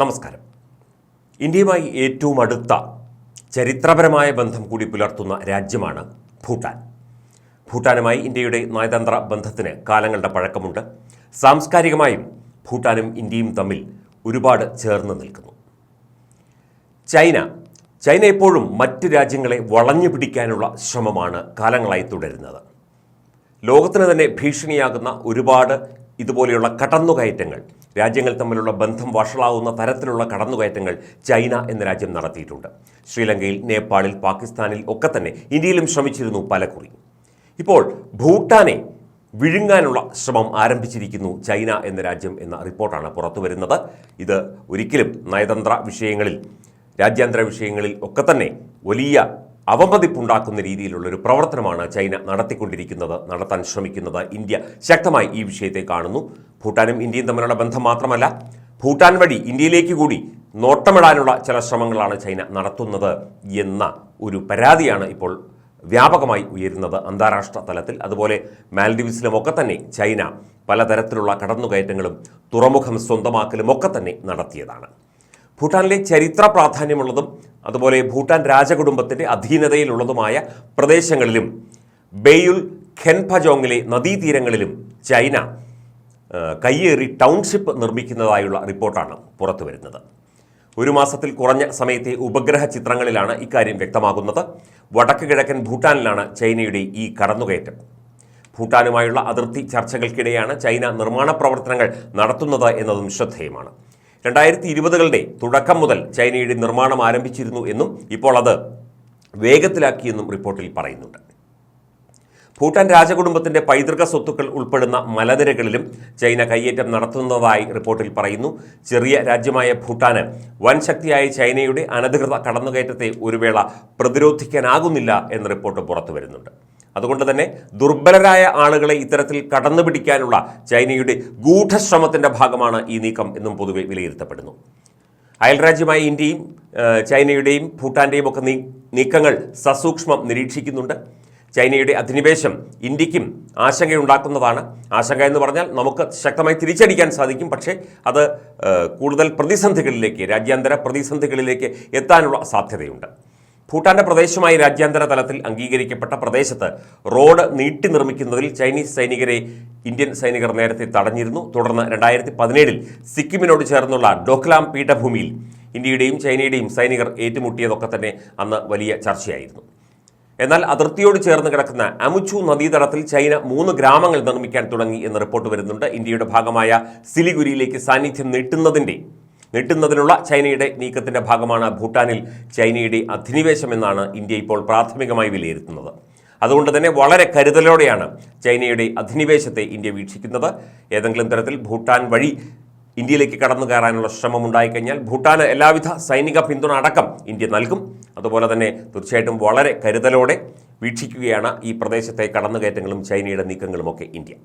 നമസ്കാരം. ഇന്ത്യയുമായി ഏറ്റവും അടുത്ത ചരിത്രപരമായ ബന്ധം കൂടി പുലർത്തുന്ന രാജ്യമാണ് ഭൂട്ടാൻ. ഭൂട്ടാനുമായി ഇന്ത്യയുടെ നയതന്ത്ര ബന്ധത്തിന് കാലങ്ങളുടെ പഴക്കമുണ്ട്. സാംസ്കാരികമായും ഭൂട്ടാനും ഇന്ത്യയും തമ്മിൽ ഒരുപാട് ചേർന്ന് നിൽക്കുന്നു. ചൈന. ചൈന എപ്പോഴും മറ്റ് രാജ്യങ്ങളെ വളഞ്ഞു പിടിക്കാനുള്ള ശ്രമമാണ് കാലങ്ങളായി തുടരുന്നത്. ലോകത്തിന് തന്നെ ഭീഷണിയാകുന്ന ഒരുപാട് ഇതുപോലെയുള്ള കടന്നുകയറ്റങ്ങൾ രാജ്യങ്ങൾ തമ്മിലുള്ള ബന്ധം വഷളാവുന്ന തരത്തിലുള്ള കടന്നുകയറ്റങ്ങൾ ചൈന എന്ന രാജ്യം നടത്തിയിട്ടുണ്ട്. ശ്രീലങ്കയിൽ നേപ്പാളിൽ പാകിസ്ഥാനിൽ ഒക്കെ തന്നെ ഇന്ത്യയിലും ശ്രമിച്ചിരുന്നു പലകുറി ഇപ്പോൾ ഭൂട്ടാനെ വിഴുങ്ങാനുള്ള ശ്രമം ആരംഭിച്ചിരിക്കുന്നു ചൈന എന്ന രാജ്യം എന്ന റിപ്പോർട്ടാണ് പുറത്തു വരുന്നത്. ഇത് ഒരിക്കലും നയതന്ത്ര വിഷയങ്ങളിൽ രാജ്യാന്തര വിഷയങ്ങളിൽ ഒക്കെ തന്നെ വലിയ അവമതിപ്പുണ്ടാക്കുന്ന രീതിയിലുള്ള ഒരു പ്രവർത്തനമാണ് ചൈന നടത്തിക്കൊണ്ടിരിക്കുന്നത് നടത്താൻ ശ്രമിക്കുന്നത്. ഇന്ത്യ ശക്തമായി ഈ വിഷയത്തെ കാണുന്നു. ഭൂട്ടാനും ഇന്ത്യയും തമ്മിലുള്ള ബന്ധം മാത്രമല്ല ഭൂട്ടാൻ വഴി ഇന്ത്യയിലേക്ക് കൂടി നോട്ടമിടാനുള്ള ചില ശ്രമങ്ങളാണ് ചൈന നടത്തുന്നത് എന്ന ഒരു പരാതിയാണ് ഇപ്പോൾ വ്യാപകമായി ഉയരുന്നത് അന്താരാഷ്ട്ര തലത്തിൽ. അതുപോലെ മാൽഡീവ്സിലുമൊക്കെ തന്നെ ചൈന പലതരത്തിലുള്ള കടന്നുകയറ്റങ്ങളും തുറമുഖം സ്വന്തമാക്കലും ഒക്കെ തന്നെ നടത്തിയതാണ്. ഭൂട്ടാനിലെ ചരിത്ര പ്രാധാന്യമുള്ളതും അതുപോലെ ഭൂട്ടാൻ രാജകുടുംബത്തിന്റെ അധീനതയിലുള്ളതുമായ പ്രദേശങ്ങളിലും ബെയുൽ ഖെൻഫജോങ്ങിലെ നദീതീരങ്ങളിലും ചൈന കയ്യേറി ടൗൺഷിപ്പ് നിർമ്മിക്കുന്നതായുള്ള റിപ്പോർട്ടാണ് പുറത്തു വരുന്നത്. ഒരു മാസത്തിൽ കുറഞ്ഞ സമയത്തെ ഉപഗ്രഹ ചിത്രങ്ങളിലാണ് ഇക്കാര്യം വ്യക്തമാകുന്നത്. വടക്ക് കിഴക്കൻ ഭൂട്ടാനിലാണ് ചൈനയുടെ ഈ കടന്നുകയറ്റം. ഭൂട്ടാനുമായുള്ള അതിർത്തി ചർച്ചകൾക്കിടെയാണ് ചൈന നിർമ്മാണ പ്രവർത്തനങ്ങൾ നടത്തുന്നത് എന്നതും ശ്രദ്ധേയമാണ്. രണ്ടായിരത്തി ഇരുപതുകളുടെ തുടക്കം മുതൽ ചൈനയുടെ നിർമ്മാണം ആരംഭിച്ചിരുന്നു എന്നും ഇപ്പോൾ അത് വേഗത്തിലാക്കിയെന്നും റിപ്പോർട്ടിൽ പറയുന്നുണ്ട്. ഭൂട്ടാൻ രാജകുടുംബത്തിന്റെ പൈതൃക സ്വത്തുക്കൾ ഉൾപ്പെടുന്ന മലനിരകളിലും ചൈന കയ്യേറ്റം നടത്തുന്നതായി റിപ്പോർട്ടിൽ പറയുന്നു. ചെറിയ രാജ്യമായ ഭൂട്ടാന് വൻ ശക്തിയായ ചൈനയുടെ അനധികൃത കടന്നുകയറ്റത്തെ ഒരു വേള പ്രതിരോധിക്കാനാകുന്നില്ല എന്ന റിപ്പോർട്ട് പുറത്തു വരുന്നുണ്ട്. അതുകൊണ്ട് തന്നെ ദുർബലരായ ആളുകളെ ഇത്തരത്തിൽ കടന്നുപിടിക്കാനുള്ള ചൈനയുടെ ഗൂഢശ്രമത്തിന്റെ ഭാഗമാണ് ഈ നീക്കം എന്നും പൊതുവെ വിലയിരുത്തപ്പെടുന്നു. അയൽരാജ്യമായ ഇന്ത്യയും ചൈനയുടെയും ഭൂട്ടാന്റെയും ഒക്കെ നീക്കങ്ങൾ സസൂക്ഷ്മം നിരീക്ഷിക്കുന്നുണ്ട്. ചൈനയുടെ അധിനിവേശം ഇന്ത്യക്കും ആശങ്കയുണ്ടാക്കുന്നതാണ്. ആശങ്ക എന്ന് പറഞ്ഞാൽ നമുക്ക് ശക്തമായി തിരിച്ചടിക്കാൻ സാധിക്കും. പക്ഷേ അത് കൂടുതൽ പ്രതിസന്ധികളിലേക്ക് രാജ്യാന്തര പ്രതിസന്ധികളിലേക്ക് എത്താനുള്ള സാധ്യതയുണ്ട്. ഭൂട്ടാന്റെ പ്രദേശമായി രാജ്യാന്തര തലത്തിൽ അംഗീകരിക്കപ്പെട്ട പ്രദേശത്ത് റോഡ് നീട്ടി നിർമ്മിക്കുന്നതിൽ ചൈനീസ് സൈനികരെ ഇന്ത്യൻ സൈനികർ നേരത്തെ തടഞ്ഞിരുന്നു. തുടർന്ന് രണ്ടായിരത്തി പതിനേഴിൽ സിക്കിമിനോട് ചേർന്നുള്ള ഡോക്ലാം പീഠഭൂമിയിൽ ഇന്ത്യയുടെയും ചൈനയുടെയും സൈനികർ ഏറ്റുമുട്ടിയതൊക്കെ തന്നെ അന്ന് വലിയ ചർച്ചയായിരുന്നു. എന്നാൽ അതിർത്തിയോട് ചേർന്ന് കിടക്കുന്ന അമുച്ചു നദീതടത്തിൽ ചൈന മൂന്ന് ഗ്രാമങ്ങൾ നിർമ്മിക്കാൻ തുടങ്ങി എന്ന് റിപ്പോർട്ട് വരുന്നുണ്ട്. ഇന്ത്യയുടെ ഭാഗമായ സിലിഗുരിയിലേക്ക് സാന്നിധ്യം നീട്ടുന്നതിന്റെ നീട്ടുന്നതിനുള്ള ചൈനയുടെ നീക്കത്തിന്റെ ഭാഗമാണ് ഭൂട്ടാനിൽ ചൈനയുടെ അധിനിവേശം എന്നാണ് ഇന്ത്യ ഇപ്പോൾ പ്രാഥമികമായി വിലയിരുത്തുന്നത്. അതുകൊണ്ട് തന്നെ വളരെ കരുതലോടെയാണ് ചൈനയുടെ അധിനിവേശത്തെ ഇന്ത്യ വീക്ഷിക്കുന്നത്. ഏതെങ്കിലും തരത്തിൽ ഭൂട്ടാൻ വഴി ഇന്ത്യയിലേക്ക് കടന്നു കയറാനുള്ള ശ്രമം ഉണ്ടായിക്കഴിഞ്ഞാൽ ഭൂട്ടാന് എല്ലാവിധ സൈനിക പിന്തുണ അടക്കം ഇന്ത്യ നൽകും. അതുപോലെ തന്നെ തീർച്ചയായിട്ടും വളരെ കരുതലോടെ വീക്ഷിക്കുകയാണ് ഈ പ്രദേശത്തെ കടന്നുകയറ്റങ്ങളും ചൈനയുടെ നീക്കങ്ങളുമൊക്കെ ഇന്ത്യ.